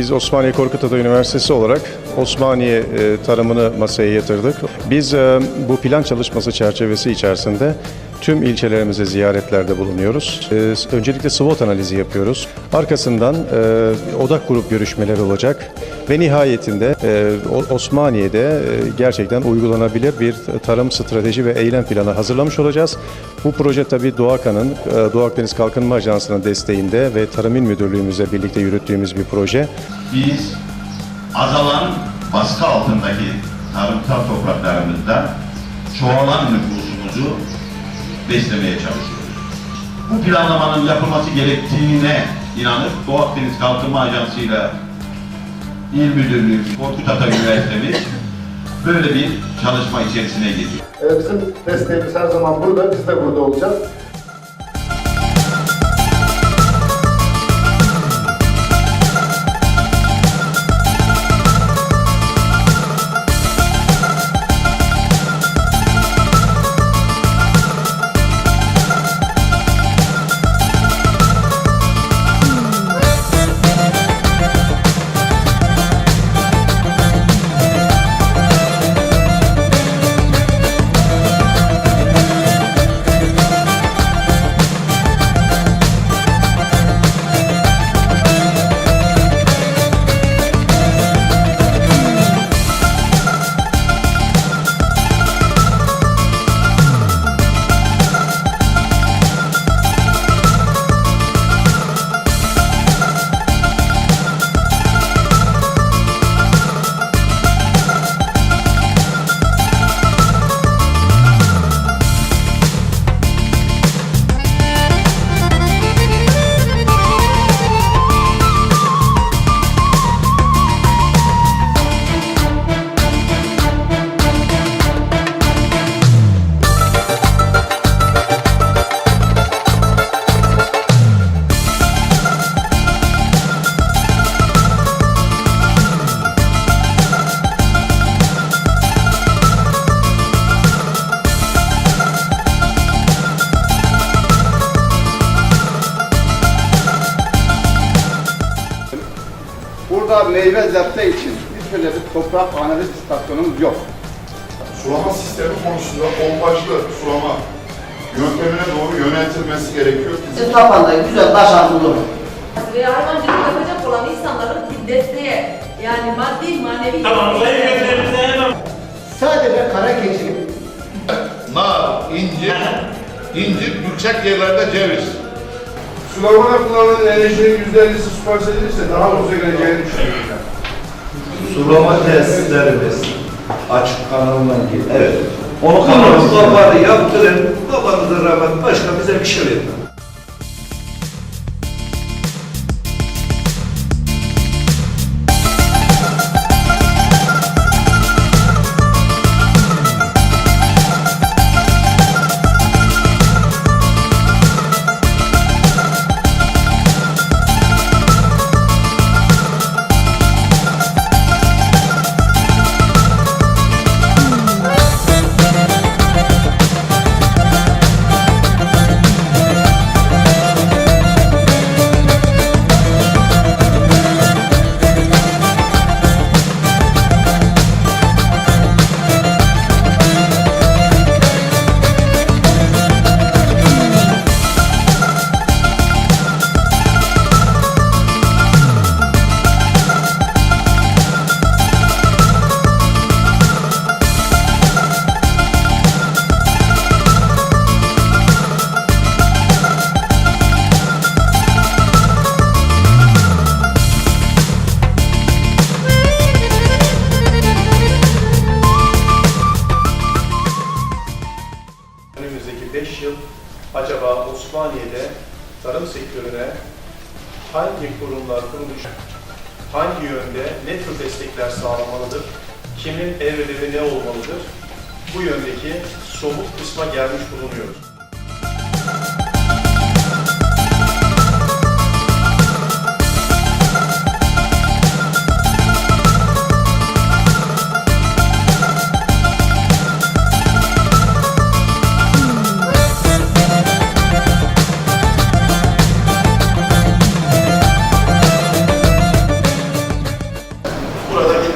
Biz Osmaniye Korkut Ata Üniversitesi olarak Osmaniye e, tarımını masaya yatırdık. Biz e, bu plan çalışması çerçevesi içerisinde tüm ilçelerimize ziyaretlerde bulunuyoruz. E, öncelikle SWOT analizi yapıyoruz. Arkasından e, odak grup görüşmeleri olacak ve nihayetinde e, Osmaniye'de e, gerçekten uygulanabilir bir tarım strateji ve eylem planı hazırlamış olacağız. Bu proje tabii Doğakan'ın, e, Doğu Akdeniz Kalkınma Ajansı'nın desteğinde ve Tarım İl Müdürlüğümüzle birlikte yürüttüğümüz bir proje. biz azalan baskı altındaki tarımsal topraklarımızda çoğalan nüfusumuzu beslemeye çalışıyoruz. Bu planlamanın yapılması gerektiğine inanıp Doğu Akdeniz Kalkınma Ajansı ile İl Müdürlüğü, Korkut Ata Üniversitemiz böyle bir çalışma içerisine giriyor. Ee, Bizim desteğimiz her zaman burada, biz de burada olacağız. Meyve zepte için hiç böyle bir toprak analiz istasyonumuz yok. Sulama sistemi konusunda pompajlı sulama yöntemine doğru yöneltilmesi gerekiyor. Bizim tapanda güzel taş atılır. ve hayvancılık yapacak olan insanların bir desteğe yani maddi manevi Tamam, sayın vekillerimize hemen Sadece kara keçi, Nar, incir, incir, yüksek yerlerde ceviz. Sulamada kullanılan enerjinin yüzde ellisi su edilirse daha ucuza geleceğini düşünüyorum. Sulama tesislerimiz açık kanalından geliyor. Evet. Onu kanalımızda var yaptırın. Babanıza rağmen başka bize bir şey vermez. 25 yıl acaba Osmaniye'de tarım sektörüne hangi kurumlar kuruluş, hangi yönde ne tür destekler sağlamalıdır, kimin evreleri ne olmalıdır? Bu yöndeki somut kısma gelmiş bulunuyoruz.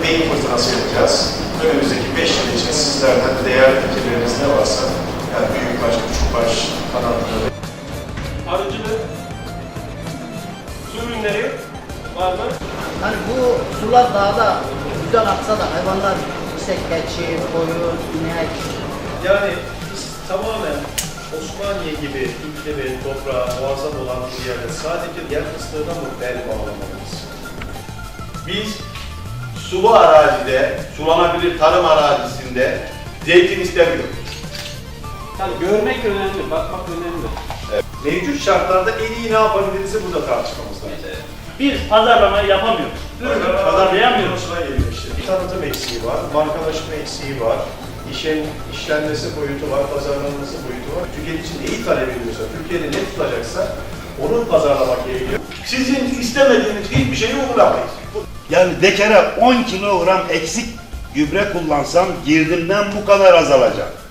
Beyin fırtınası yapacağız. Önümüzdeki 5 yıl için sizlerden değerli fikirleriniz ne varsa, yani büyük baş, küçük baş, kanatlı, Arıcılık, su ürünleri var mı? Hani bu sular daha da güzel aksa da hayvanlar işte keçi, koyun, inek, Yani biz tamamen Osmaniye gibi iklimi, toprağı muazzam olan bir yerde sadece yer fıstığına mı bel bağlamalıyız? Biz sulu arazide, sulanabilir tarım arazisinde zeytin istemiyoruz. Yani görmek önemli, bakmak önemli. Mevcut şartlarda en iyi ne yapabiliriz burada tartışmamız lazım. Biz pazarlama yapamıyoruz. Pazarlayamıyoruz. Konusuna geliyor işte. Bir tanıtım eksiği var, markalaşma eksiği var, işin işlenmesi boyutu var, pazarlanması boyutu var. Tüketici neyi talep ediyorsa, Türkiye'de ne tutacaksa onu pazarlamak gerekiyor. Sizin istemediğiniz hiçbir şeyi uygulamayız. Yani dekara 10 kilogram eksik gübre kullansam girdimden bu kadar azalacak.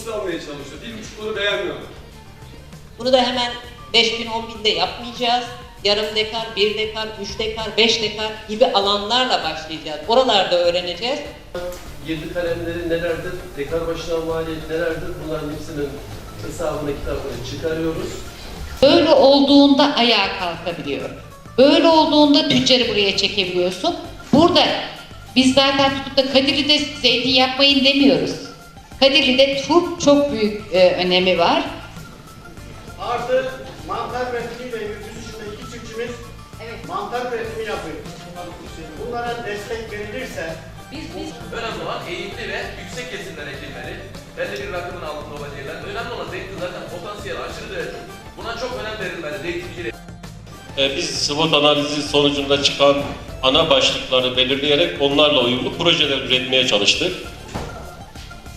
Mısır almaya çalışıyor. Bir buçuk tonu beğenmiyorlar. Bunu da hemen 5000 bin, 10 binde yapmayacağız. Yarım dekar, bir dekar, üç dekar, beş dekar gibi alanlarla başlayacağız. Oralarda öğreneceğiz. Girdi kalemleri nelerdir, dekar başına maliyet nelerdir bunların hepsinin hesabını kitabını çıkarıyoruz. Böyle olduğunda ayağa kalkabiliyor. Böyle olduğunda tüccarı buraya çekebiliyorsun. Burada biz zaten tutup da Kadirli'de zeytin yapmayın demiyoruz. Kadirli'de turp çok büyük e, önemi var. Artı mantar üretimi ve dışında iki çiftçimiz mantar üretimi yapıyor. Bunlara destek verilirse biz biz Önemli olan eğimli ve yüksek kesimler ekilmeli. Belli bir rakımın altında olacaklar. Önemli olan zeytin zaten potansiyel aşırı derece. Buna çok önem verilmeli zeytincilik. Ee, Biz SWOT analizi sonucunda çıkan ana başlıkları belirleyerek onlarla uyumlu projeler üretmeye çalıştık.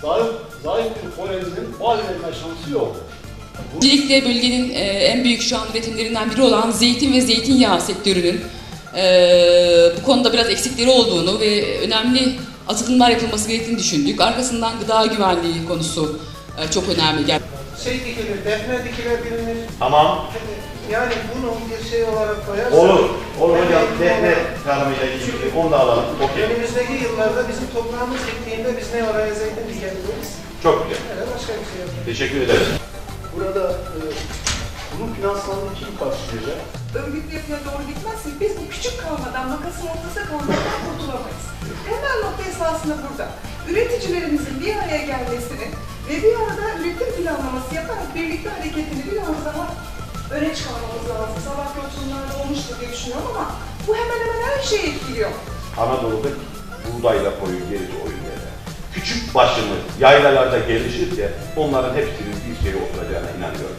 Zayıf, zayıf bir bal verme şansı yok. Öncelikle bölgenin e, en büyük şu an üretimlerinden biri olan zeytin ve zeytinyağı sektörünün e, bu konuda biraz eksikleri olduğunu ve önemli atılımlar yapılması gerektiğini düşündük. Arkasından gıda güvenliği konusu e, çok önemli geldi. Şey dikilir, defne dikilebilir. tamam. Yani bunu bir şey olarak koyarsak... Olur. Olur hocam. Defne tarımıyla ilgili onu da alalım. Okey. Önümüzdeki yıllarda bizim toprağımız bittiğinde biz ne oraya zeytin dikebiliriz? Çok güzel. Ne de başka bir şey yapalım. Teşekkür ederiz. Burada e, bunun finansmanını kim karşılayacak? örgütlerine doğru gitmezsek biz bu küçük kalmadan, makasın ortasında kalmadan kurtulamayız. Temel nokta esasında burada. Üreticilerimizin bir araya gelmesini ve bir arada üretim planlaması yaparak birlikte hareketini biraz daha öne çıkarmamız lazım. Sabah oturumlarda olmuştur diye düşünüyorum ama bu hemen hemen her şeyi etkiliyor. Anadolu'da buğdayla koyun gerisi oyun yerler. Küçük başımız yaylalarda gelişirse onların hepsinin bir şeye oturacağına inanıyorum.